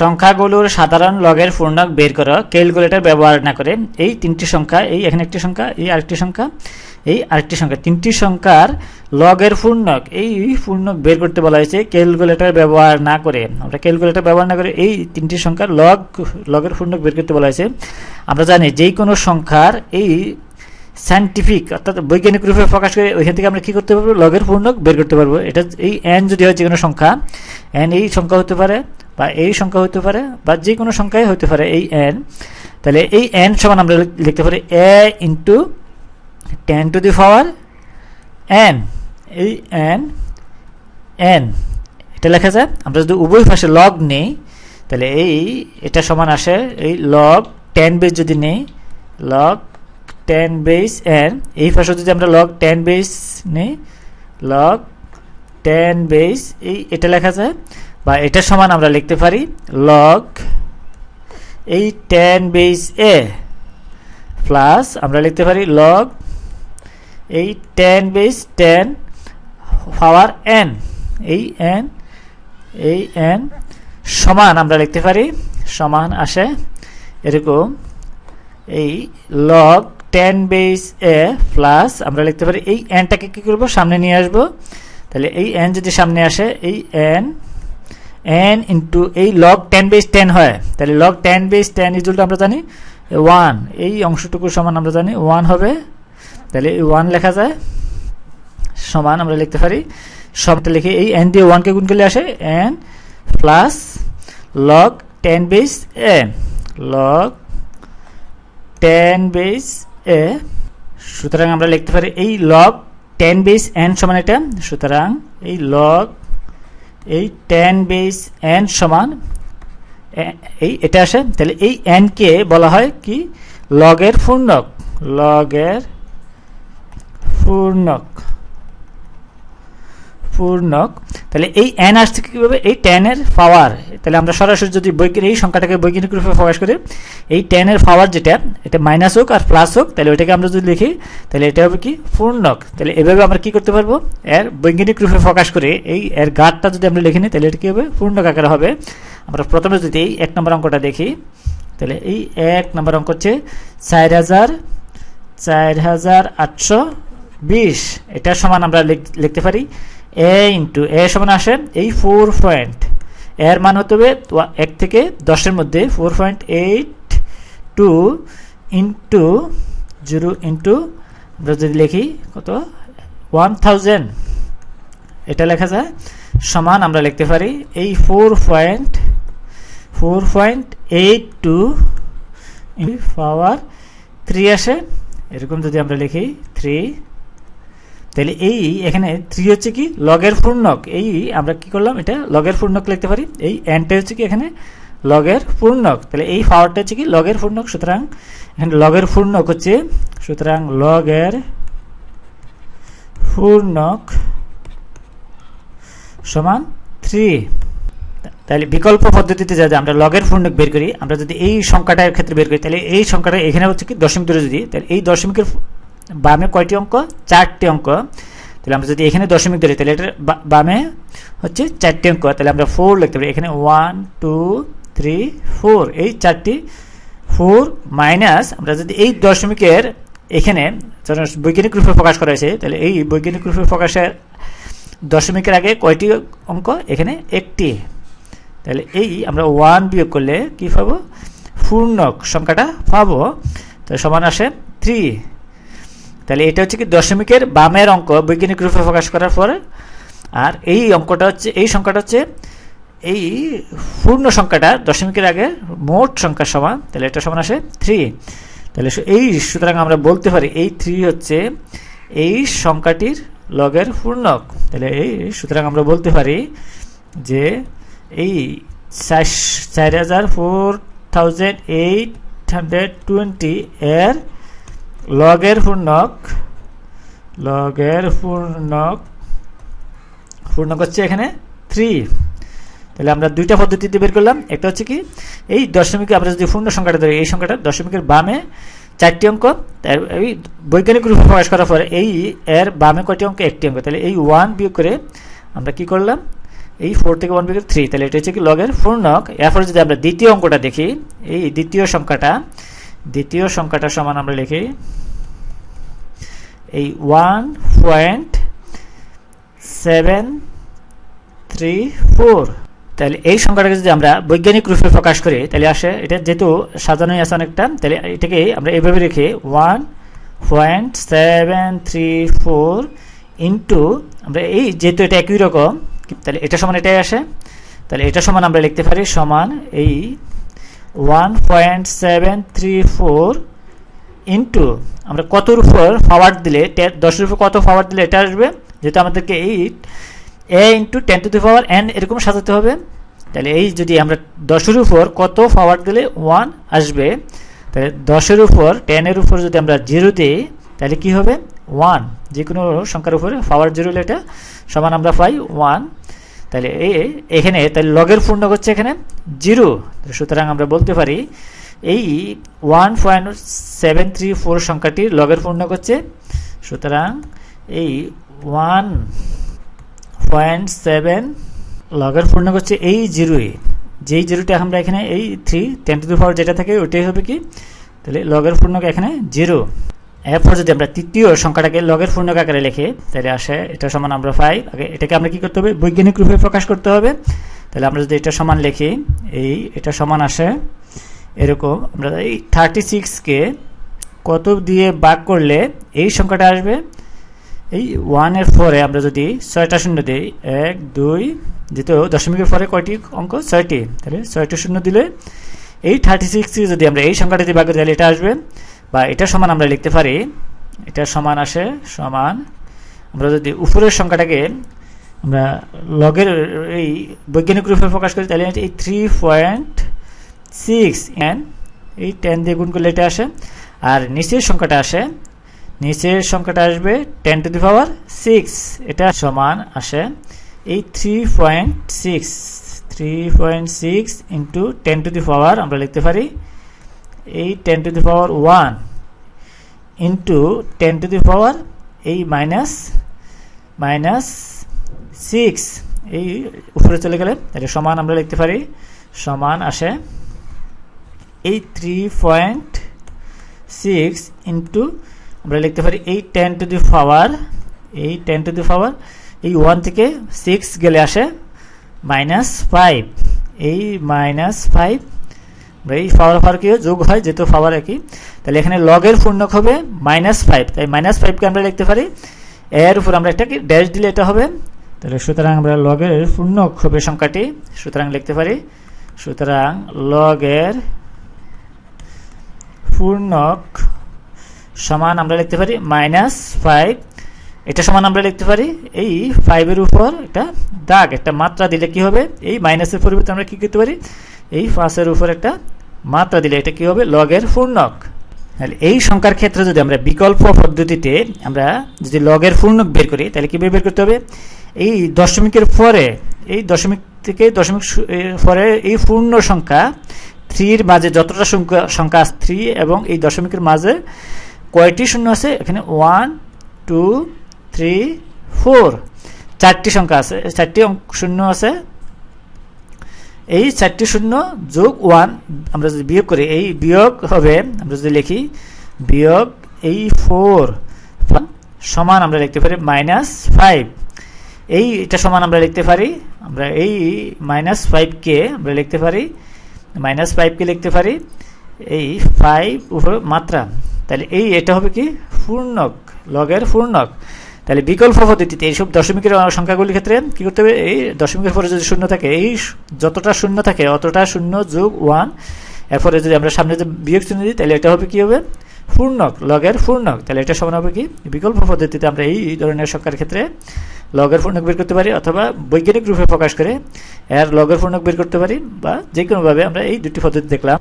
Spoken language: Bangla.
সংখ্যাগুলোর সাধারণ লগের পূর্ণক বের করো ক্যালকুলেটর ব্যবহার না করে এই তিনটি সংখ্যা, এই এখানে একটি সংখ্যা, এই আরেকটি সংখ্যা, এই আরেকটি সংখ্যা, তিনটি সংখ্যার লগের পূর্ণক, এই পূর্ণক বের করতে বলা হয়েছে ক্যালকুলেটর ব্যবহার না করে। আমরা ক্যালকুলেটর ব্যবহার না করে এই তিনটি সংখ্যার লগ, লগের পূর্ণক বের করতে বলা হয়েছে। আমরা জানি যেই কোনো সংখ্যার এই সায়েন্টিফিক অর্থাৎ বৈজ্ঞানিক রূপে প্রকাশ করে ওইখান থেকে আমরা কী করতে পারব? লগের পূর্ণক বের করতে পারব। এটা এই এন যদি হয় যে কোনো সংখ্যা এন এই সংখ্যা হতে পারে। বা এই সংখ্যা হতে পারে, বা যে কোনো সংখ্যাই হতে পারে, এই এন তাহলে এই এন সমান আমরা লিখতে পারি a into ten to the power n এই এন এন এটা লেখা যায়, আমরা যদি উভয় পাশে লগ নেই, তাহলে এই, এটা সমান আসে, এই লগ টেন বেস যদি নেই লগ টেন বেস এন এই পাশে যদি আমরা লগ টেন বেস নেই লগ টেন বেস এই, এটা লেখা যায় বা এটা সমান আমরা লিখতে পারি লগ এই টেন বেস এ প্লাস আমরা লিখতে পারি লগ এই ten base ten power n এই এন এই এন সমান আমরা লিখতে পারি, সমান আসে এরকম এই log ten base a plus আমরা লিখতে পারি, এই এনটাকে কী করব? সামনে নিয়ে আসব। তাহলে এই এন যদি সামনে আসে, এই এন এন ইন্টু এই লগ টেন বেস টেন হয়। তাহলে লগ টেন বেস টেন ইজুলটা আমরা জানি ওয়ান এই অংশটুকু সমান আমরা জানি ওয়ান হবে। তাহলে এই ওয়ান লেখা যায়। সমান আমরা লিখতে পারি। সবটা লিখে এই এন দিয়ে ওয়ানকে গুণ করলে আসে n plus log ten base a log ten base a সুতরাং আমরা লিখতে পারি এই লগ টেন বেস এন সমান এটা সুতরাং এই লগ এই টেন বেস এন সমান এই, এটা আসে, তাহলে এই এনকে বলা হয় কি? লগের পূর্ণক লগের পূর্ণক। পূর্ণক, তাহলে এই এন আসছে কীভাবে? এই টেনের পাওয়ার তাহলে আমরা সরাসরি যদি বৈজ্ঞানিক এই সংখ্যাটাকে বৈজ্ঞানিক রূপে প্রকাশ করি? এই টেনের পাওয়ার যেটা, এটা মাইনাস হোক আর প্লাস হোক, তাহলে ওইটাকে আমরা যদি লিখি, তাহলে এটা হবে কি? পূর্ণক। তাহলে এভাবে আমরা কি করতে পারব? এর বৈজ্ঞানিক রূপে প্রকাশ করে? এই এর গাঢ়টা যদি আমরা লিখে নিই, তাহলে এটা কী হবে? পূর্ণক আকারে হবে। আমরা প্রথমে যদি এই এক নম্বর অঙ্কটা দেখি, তাহলে এই এক নম্বর অঙ্ক হচ্ছে চার হাজার চার হাজার আটশো বিশ। এটা সমান আমরা লিখতে পারি। এ ইন্টু এ সমান আসে এই ফোর পয়েন্ট এর মান হতে হবে এক থেকে দশের মধ্যে four point eight two into zero into আমরা যদি লিখি কত? ওয়ান থাউজেন্ড এটা লেখা যায় সমান আমরা লিখতে পারি এই four point four point eight two power three আসে। এরকম যদি আমরা লিখি থ্রি তাহলে এই এখানে থ্রি হচ্ছে কি? লগের পূর্ণক। এই আমরা কি করলাম? এটা লগের পূর্ণক লিখতে পারি। এই এনটা হচ্ছে কি এখানে? লগের পূর্ণক। তাহলে এই পাওয়ারটা হচ্ছে কি? লগের পূর্ণক। সুতরাং এখানে লগের পূর্ণক হচ্ছে, সুতরাং লগের পূর্ণক সমান থ্রি তাহলে বিকল্প পদ্ধতিতে যদি আমরা লগের পূর্ণক বের করি, আমরা যদি এই সংখ্যাটার ক্ষেত্রে বের করি, তাহলে এই সংখ্যাটা এখানে হচ্ছে কি দশমিক ধরে যদি তাহলে এই দশমিকের বামে কয়টি অঙ্ক? চারটি অঙ্ক। তাহলে আমরা যদি এখানে দশমিক ধরি, তাহলে এটা বামে হচ্ছে চারটি অঙ্ক। তাহলে আমরা ফোর লিখতে পারি। এখানে ওয়ান টু থ্রি ফোর এই চারটি ফোর মাইনাস আমরা যদি এই দশমিকের এখানে বৈজ্ঞানিক রূপে প্রকাশ করা হয়েছে, তাহলে এই বৈজ্ঞানিক রূপে প্রকাশের দশমিকের আগে কয়টি অঙ্ক? এখানে একটি। তাহলে এই আমরা ওয়ান বিয়োগ করলে কি পাবো? পূর্ণক সংখ্যাটা পাবো। তো সমান আসে থ্রি তাহলে এটা হচ্ছে কি দশমিকের বামের অঙ্ক, বৈজ্ঞানিক রূপে প্রকাশ করার পরে। আর এই অঙ্কটা হচ্ছে, এই সংখ্যাটা হচ্ছে এই পূর্ণ সংখ্যাটা, দশমিকের আগে মোট সংখ্যার সমান, তাহলে এটা সমান আসে থ্রি। তাহলে এই সুতরাং আমরা বলতে পারি এই থ্রি হচ্ছে এই সংখ্যাটির লগের পূর্ণক। তাহলে এই সুতরাং আমরা বলতে পারি যে এই চার হাজার four thousand eight hundred twenty এর লগের পূর্ণক লগের পূর্ণক পূর্ণক হচ্ছে এখানে থ্রি তাহলে আমরা দুইটা পদ্ধতিতে বের করলাম। একটা হচ্ছে কি, এই দশমিকে আমরা যদি পূর্ণ সংখ্যাটা ধরি, এই সংখ্যাটা দশমিকের বামে চারটি অঙ্ক। এই বৈজ্ঞানিক রূপে প্রকাশ করার পরে এই এর বামে কয়টি অঙ্ক? একটি অঙ্ক। তাহলে এই ওয়ান বিয়োগ করে আমরা কি করলাম? এই ফোর থেকে ওয়ান বিয়োগ থ্রি তাহলে এটা হচ্ছে কি, লগের পূর্ণক। এরপরে যদি আমরা দ্বিতীয় অঙ্কটা দেখি, এই দ্বিতীয় সংখ্যাটা দ্বিতীয় সংখ্যাটা সমান আমরা লিখি। এই one point seven three four তাহলে এই সংখ্যাটাকে যদি আমরা বৈজ্ঞানিক রূপে প্রকাশ করি, তাহলে আসে, এটা যেহেতু সাজানোই আছে অনেকটা, তাহলে এটাকে আমরা এভাবে রেখে one point seven three four into আমরা এই যেহেতু এটা একই রকম, তাহলে এটা সমান এটাই আসে, তাহলে এটা সমান আমরা লিখতে পারি, সমান এই one point seven three four into আমরা কতর উপর পাওয়ার দিলে দশের উপর কত পাওয়ার দিলে এটা আসবে? যেহেতু আমাদেরকে এই a into ten to the power n এরকম সাজাতে হবে। তাহলে এই যদি আমরা দশের উপর কত পাওয়ার দিলে ওয়ান আসবে, তাহলে দশের উপর টেনের উপর যদি আমরা জিরো দিই, তাহলে কি হবে? ওয়ান যে কোনো সংখ্যার উপরে পাওয়ার জিরো হলে এটা সমান আমরা পাই ওয়ান তাহলে এই এখানে তাহলে লগের পূর্ণ হচ্ছে এখানে জিরো সুতরাং আমরা বলতে পারি এই one point seven three four সংখ্যাটি লগের পূর্ণ হচ্ছে, সুতরাং এই ওয়ান পয়েন্ট সেভেন লগের পূর্ণ হচ্ছে এই জিরোই যেই জিরোটা আমরা এখানে, এই থ্রি টেন টু পাওয়ার যেটা থাকে ওইটাই হবে কি? তাহলে লগের পূর্ণক এখানে জিরো এরপর যদি আমরা তৃতীয় সংখ্যাটাকে লগের পূর্ণক আকারে লিখি, তাহলে আসে এটা সমান আমরা পাই আগে এটাকে আমরা কি করতে হবে? বৈজ্ঞানিক রূপে প্রকাশ করতে হবে। তাহলে আমরা যদি এটা সমান লিখি, এই এটা সমান আসে, এরকম আমরা এই থার্টি সিক্সকে কত দিয়ে বাক করলে এই সংখ্যাটা আসবে? এই ওয়ানের পরে আমরা যদি ছয়টা শূন্য দিই, এক, দুই, দ্বিতীয় দশমিকের পরে কয়টি অঙ্ক? ছয়টি। তাহলে ছয়টা শূন্য দিলে এই থার্টি সিক্স যদি আমরা এই সংখ্যাটা দিয়ে ভাগ করি, তাহলে এটা আসবে। বা এটা সমান আমরা লিখতে পারি এটা সমান আসে সমান, আমরা যদি উপরের সংখ্যাটাকে আমরা লগের এই বৈজ্ঞানিক রূপে প্রকাশ করি, তাহলে এই থ্রি পয়েন্ট সিক্স এন এই টেন দিয়ে গুণ করলে এটা আসে, আর নিচের সংখ্যাটা আসে, নিচের সংখ্যাটা আসবে ten to the power six এটা সমান আসে এই three point six three point six into ten to the power আমরা লিখতে পারি এই ten to the power one into ten to the power এই মাইনাস মাইনাস সিক্স এই উপরে চলে গেলে, তাহলে সমান আমরা লিখতে পারি, সমান আসে এই থ্রি পয়েন্ট সিক্স ইন্টু আমরা লিখতে পারি এই টেন টু দি পাওয়ার এই টেন টু দি পাওয়ার এই ওয়ান থেকে সিক্স গেলে আসে মাইনাস ফাইভ এই মাইনাস ফাইভ এই পাওয়ার কি যোগ হয়, যেহেতু পাওয়ার একই, তাহলে এখানে লগের পূর্ণক হবে মাইনাস ফাইভ তাই মাইনাস ফাইভকে আমরা লিখতে পারি। এর উপর আমরা একটা কি? ড্যাশ দিলে এটা হবে। তাহলে সুতরাং আমরা লগের পূর্ণক হবে সংখ্যাটি, সুতরাং লিখতে পারি। সুতরাং লগের পূর্ণক সমান আমরা লিখতে পারি মাইনাস ফাইভ এটা সমান আমরা লিখতে পারি। এই ফাইভের উপর একটা দাগ, একটা মাত্রা দিলে কি হবে? এই মাইনাসের পরিবর্তে আমরা কি করতে পারি? এই পাঁচের উপর একটা মাত্রা দিলে এটা কি হবে? লগের পূর্ণক। তাহলে এই সংখ্যার ক্ষেত্রে যদি আমরা বিকল্প পদ্ধতিতে আমরা যদি লগের পূর্ণক বের করি, তাহলে কীভাবে বের করতে হবে? এই দশমিকের পরে, এই দশমিক থেকে দশমিক পরে এই পূর্ণ সংখ্যা, থ্রির মাঝে যতটা সংখ্যা সংখ্যা থ্রি এবং এই দশমিকের মাঝে কয়টি শূন্য আছে? এখানে ওয়ান, টু, থ্রি, ফোর। চারটি সংখ্যা আছে, চারটি শূন্য আছে এই চারটি শূন্য যোগ ওয়ান, আমরা যদি বিয়োগ করি, এই বিয়োগ হবে, আমরা যদি লিখি, বিয়োগ এই ফোর সমান আমরা লিখতে পারি মাইনাস ফাইভ। এই এটা সমান আমরা লিখতে পারি, আমরা এই মাইনাস ফাইভকে আমরা লিখতে পারি, মাইনাস ফাইভকে লিখতে পারি, এই ফাইভ উপর মাত্রা। তাহলে এই এটা হবে কি? পূর্ণক, লগের পূর্ণক। তাহলে বিকল্প পদ্ধতিতে এইসব দশমিকের সংখ্যাগুলির ক্ষেত্রে কী করতে হবে? এই দশমিকের পরে যদি শূন্য থাকে, এই যতটা শূন্য থাকে, অতটা শূন্য যোগ ওয়ান। এরপরে যদি আমরা সামনে যে বিয়োগ চিহ্ন দিই, তাহলে এটা হবে কি হবে? পূর্ণক, লগের পূর্ণক। তাহলে এটা সমান হবে কি? বিকল্প পদ্ধতিতে আমরা এই ধরনের সংখ্যার ক্ষেত্রে লগের পূর্ণক বের করতে পারি, অথবা বৈজ্ঞানিক রূপে প্রকাশ করে এর লগের পূর্ণক বের করতে পারি, বা যে কোনোভাবে আমরা এই দুটি পদ্ধতি দেখলাম।